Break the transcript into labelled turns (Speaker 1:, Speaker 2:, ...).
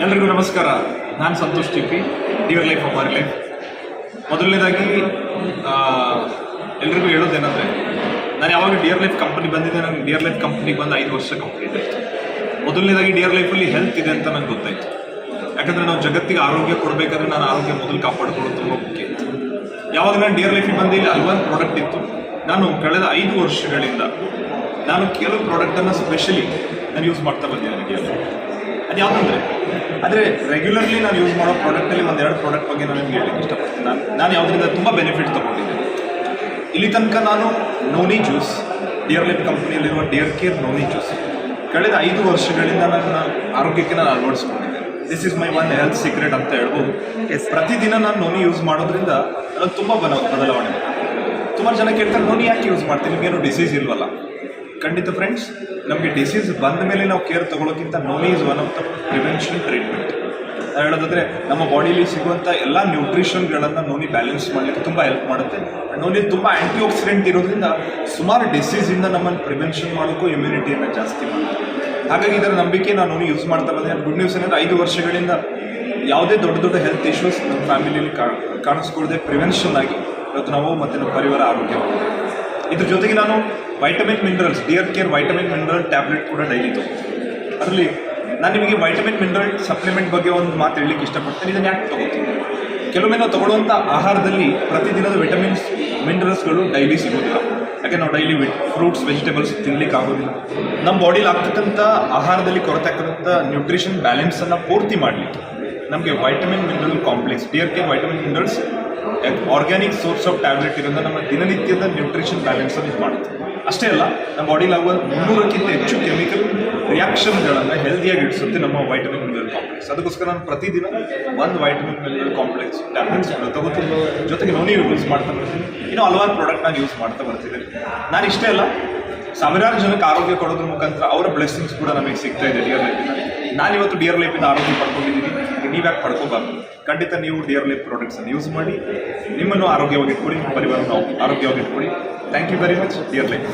Speaker 1: ಎಲ್ರಿಗೂ ನಮಸ್ಕಾರ. ನಾನು Santosh Tippi dear life Amar life ಮೊದಲನೇದಾಗಿ ಎಲ್ರಿಗೂ ಹೇಳೋದೇನೆಂದರೆ, ನಾನು ಯಾವಾಗ ಡಿಯರ್ ಲೈಫ್ ಕಂಪನಿ ಬಂದಿದ್ದೆ ನನಗೆ ಡಿಯರ್ ಲೈಫ್ ಕಂಪ್ನಿಗೆ ಬಂದು ಐದು ವರ್ಷ ಕಂಪ್ಲೀಟ್ ಆಯಿತು ಮೊದಲನೇದಾಗಿ ಡಿಯರ್ ಲೈಫಲ್ಲಿ ಹೆಲ್ತ್ ಇದೆ ಅಂತ ನಂಗೆ ಗೊತ್ತಾಯ್ತು. ಯಾಕಂದರೆ ನಾವು ಜಗತ್ತಿಗೆ ಆರೋಗ್ಯ ಕೊಡಬೇಕಾದ್ರೆ ನಾನು ಆರೋಗ್ಯ ಮೊದಲು ಕಾಪಾಡಿಕೊಳ್ಳೋದು ತುಂಬ ಮುಖ್ಯ ಇತ್ತು. ಯಾವಾಗ ನಾನು ಡಿಯರ್ ಲೈಫಿಗೆ ಬಂದು, ಇಲ್ಲಿ ಹಲವಾರು ಪ್ರಾಡಕ್ಟ್ ಇತ್ತು. ನಾನು ಕಳೆದ ಐದು ವರ್ಷಗಳಿಂದ, ನಾನು ಕೆಲವು ಪ್ರಾಡಕ್ಟನ್ನು ಸ್ಪೆಷಲಿ ನಾನು ಯೂಸ್ ಮಾಡ್ತಾ ಬಂದಿದ್ದೇನೆ ಡಿಯರ್ ಅದು ಅಂದರೆ? ಆದರೆ ರೆಗ್ಯುಲರ್ಲಿ ನಾನು ಯೂಸ್ ಮಾಡೋ ಪ್ರಾಡಕ್ಟಲ್ಲಿ ಒಂದೆರಡು ಪ್ರಾಡಕ್ಟ್ ಬಗ್ಗೆ ನಾನು ನಿಮ್ಗೆ ಹೇಳಲಿಕ್ಕೆ ಇಷ್ಟಪಡ್ತೀನಿ. ನಾನು ನಾನು ಯಾವುದರಿಂದ ತುಂಬ ಬೆನಿಫಿಟ್ ತೊಗೊಂಡಿದ್ದೇನೆ. ಇಲ್ಲಿ ತನಕ ನಾನು ನೋನಿ ಜ್ಯೂಸ್ ಡಿಯರ್ ಲೈಫ್ ಕಂಪ್ನಿಯಲ್ಲಿರುವ ಡಿಯರ್ ಕೇರ್ ನೋನಿ ಜ್ಯೂಸ್ ಕಳೆದ ಐದು ವರ್ಷಗಳಿಂದ ನನ್ನ ಆರೋಗ್ಯಕ್ಕೆ ನಾನು ಅಳವಡಿಸ್ಕೊಂಡಿದ್ದೇನೆ. This is my one health secret ಅಂತ ಹೇಳ್ಬೋದು. ಪ್ರತಿದಿನ ನಾನು ನೋನಿ ಯೂಸ್ ಮಾಡೋದ್ರಿಂದ ನನಗೆ ತುಂಬ ಬದಲಾವಣೆ. ತುಂಬ ಜನ ಕೇಳ್ತಾರೆ ನೋನಿ ಯಾಕೆ ಯೂಸ್ ಮಾಡ್ತೀನಿ ನಿಮಗೇನು ಡಿಸೀಸ್ ಇಲ್ವಲ್ಲ? ಖಂಡಿತ ಫ್ರೆಂಡ್ಸ್ ನಮಗೆ ಡಿಸೀಸ್ ಬಂದ ಮೇಲೆ ನಾವು care ತಗೊಳ್ಳೋಕ್ಕಿಂತ noni is one of the prevention treatment ನಾವು ಹೇಳೋದಾದ್ರೆ, ನಮ್ಮ ಬಾಡಿಲಿ ಸಿಗುವಂಥ ಎಲ್ಲ ನ್ಯೂಟ್ರಿಷನ್ಗಳನ್ನು ನೋನಿ ಬ್ಯಾಲೆನ್ಸ್ ಮಾಡಲಿಕ್ಕೆ ತುಂಬ ಹೆಲ್ಪ್ ಮಾಡುತ್ತೆ. ನೋನಿ ತುಂಬ ಆ್ಯಂಟಿ ಆಕ್ಸಿಡೆಂಟ್ ಇರೋದ್ರಿಂದ ಸುಮಾರು ಡಿಸೀಸಿಂದ ನಮ್ಮನ್ನು ಪ್ರಿವೆನ್ಷನ್ ಮಾಡೋಕ್ಕೂ ಇಮ್ಯುನಿಟಿಯನ್ನು ಜಾಸ್ತಿ ಮಾಡುತ್ತೆ. ಹಾಗಾಗಿ ಇದರ ನಂಬಿಕೆ ನಾನು ನೋನಿ ಯೂಸ್ ಮಾಡ್ತಾ ಬಂದೆ. ಗುಡ್ ನ್ಯೂಸ್ ಏನಂದರೆ ಐದು ವರ್ಷಗಳಿಂದ ಯಾವುದೇ ದೊಡ್ಡ ದೊಡ್ಡ ಹೆಲ್ತ್ ಇಶ್ಯೂಸ್ ನಮ್ಮ ಫ್ಯಾಮಿಲಿಯಲ್ಲಿ ಕಾಣಿಸ್ಕೊಳ್ದೆ ಪ್ರಿವೆನ್ಷನ್ ಆಗಿ ಇವತ್ತು ನಾವು ಮತ್ತು ನಮ್ಮ ಪರಿವಾರ ಆರೋಗ್ಯವಾಗಿದೆ. ಇದ್ರ ಜೊತೆಗೆ ನಾನು vitamin minerals dear care vitamin mineral tablet ಕೂಡ ಡೈಲಿ ತಗೋತೀನಿ ಅದರಲ್ಲಿ ನಾನು ನಿಮಗೆ ವೈಟಮಿನ್ ಮಿನರಲ್ ಸಪ್ಲಿಮೆಂಟ್ ಬಗ್ಗೆ ಒಂದು ಮಾತು ಹೇಳಲಿಕ್ಕೆ ಇಷ್ಟಪಡ್ತೀನಿ. ಇದನ್ನು ಯಾಕೆ ತೊಗೊತೀನಿ ಕೆಲವೊಮ್ಮೆ ನಾವು ತೊಗೊಳ್ಳುವಂಥ ಆಹಾರದಲ್ಲಿ ಪ್ರತಿದಿನದ ವಿಟಮಿನ್ಸ್ ಮಿನರಲ್ಸ್ಗಳು ಡೈಲಿ ಸಿಗೋದಿಲ್ಲ. ಯಾಕೆ ನಾವು ಡೈಲಿ ಫ್ರೂಟ್ಸ್ ವೆಜಿಟೇಬಲ್ಸ್ ತಿನ್ಲಿಕ್ಕೆ ಆಗೋದಿಲ್ಲ. ನಮ್ಮ ಬಾಡಿಲಿ ಆಗ್ತಕ್ಕಂಥ ಆಹಾರದಲ್ಲಿ ಕೊರತೆ ಆಗ್ತಕ್ಕಂಥ ನ್ಯೂಟ್ರಿಷನ್ ಬ್ಯಾಲೆನ್ಸನ್ನು ಪೂರ್ತಿ ಮಾಡಲಿಕ್ಕೆ ನಮಗೆ vitamin mineral complex dear K vitamin minerals organic source of tablet ಇರೋದ್ರಿಂದ ನಮ್ಮ ದಿನನಿತ್ಯದ ನ್ಯೂಟ್ರಿಷನ್ ಬ್ಯಾಲೆನ್ಸನ್ನು ಇದು ಮಾಡುತ್ತೆ. ಅಷ್ಟೇ ಅಲ್ಲ, ನಮ್ಮ ಬಾಡಿಲಾಗುವ ಮುನ್ನೂರಕ್ಕಿಂತ ಹೆಚ್ಚು ಕೆಮಿಕಲ್ ರಿಯಾಕ್ಷನ್ಗಳನ್ನು ಹೆಲ್ದಿಯಾಗಿ ಇಡಿಸುತ್ತೆ ನಮ್ಮ ವೈಟಮಿನ್ ಮಿನರಲ್ ಕಾಂಪ್ಲೆಕ್ಸ್ ಅದಕ್ಕೋಸ್ಕರ ನಾನು ಪ್ರತಿದಿನ ಒಂದು ವೈಟಮಿನ್ ಮಿನರಲ್ ಕಾಂಪ್ಲೆಕ್ಸ್ ಟ್ಯಾಬ್ಲೆಟ್ಸ್ ತಗೋತೀನಿ. ಜೊತೆಗೆ ನೋನಿ ಯೂಸ್ ಮಾಡ್ತಾ ಬರ್ತೀನಿ. ಇನ್ನೂ ಹಲವಾರು ಪ್ರಾಡಕ್ಟ್ ನಾನು ಯೂಸ್ ಮಾಡ್ತಾ ಬರ್ತಿದ್ದೀನಿ ನಾನು ಇಷ್ಟೇ ಅಲ್ಲ, ಸಾವಿರಾರು ಜನಕ್ಕೆ ಆರೋಗ್ಯ ಕೊಡೋದ್ರ ಮುಖಾಂತರ ಅವರ ಬ್ಲೆಸ್ಸಿಂಗ್ಸ್ ಕೂಡ ನಮಗೆ ಸಿಗ್ತಾ ಇದೆ ಡಿಯರ್ ಲೈಫ್ ನಾನಿವತ್ತು ಡಿಯರ್ ಲೈಫಿಂದ ಆರೋಗ್ಯ ಪಡ್ಕೊಂಡಿದ್ದೀನಿ. ನೀವು ಯಾಕೆ ಪಡ್ಕೋಬಾರ್ದು? ಖಂಡಿತ ನೀವು ಡಿಯರ್ ಲೈಫ್ ಪ್ರಾಡಕ್ಟ್ಸನ್ನು ಯೂಸ್ ಮಾಡಿ, ನಿಮ್ಮನ್ನು ಆರೋಗ್ಯವಾಗಿ ಇಟ್ಕೊಳ್ಳಿ ಪರಿವಾರವನ್ನು ಆರೋಗ್ಯವಾಗಿ ಇಟ್ಕೊಳ್ಳಿ. Thank you very much dear life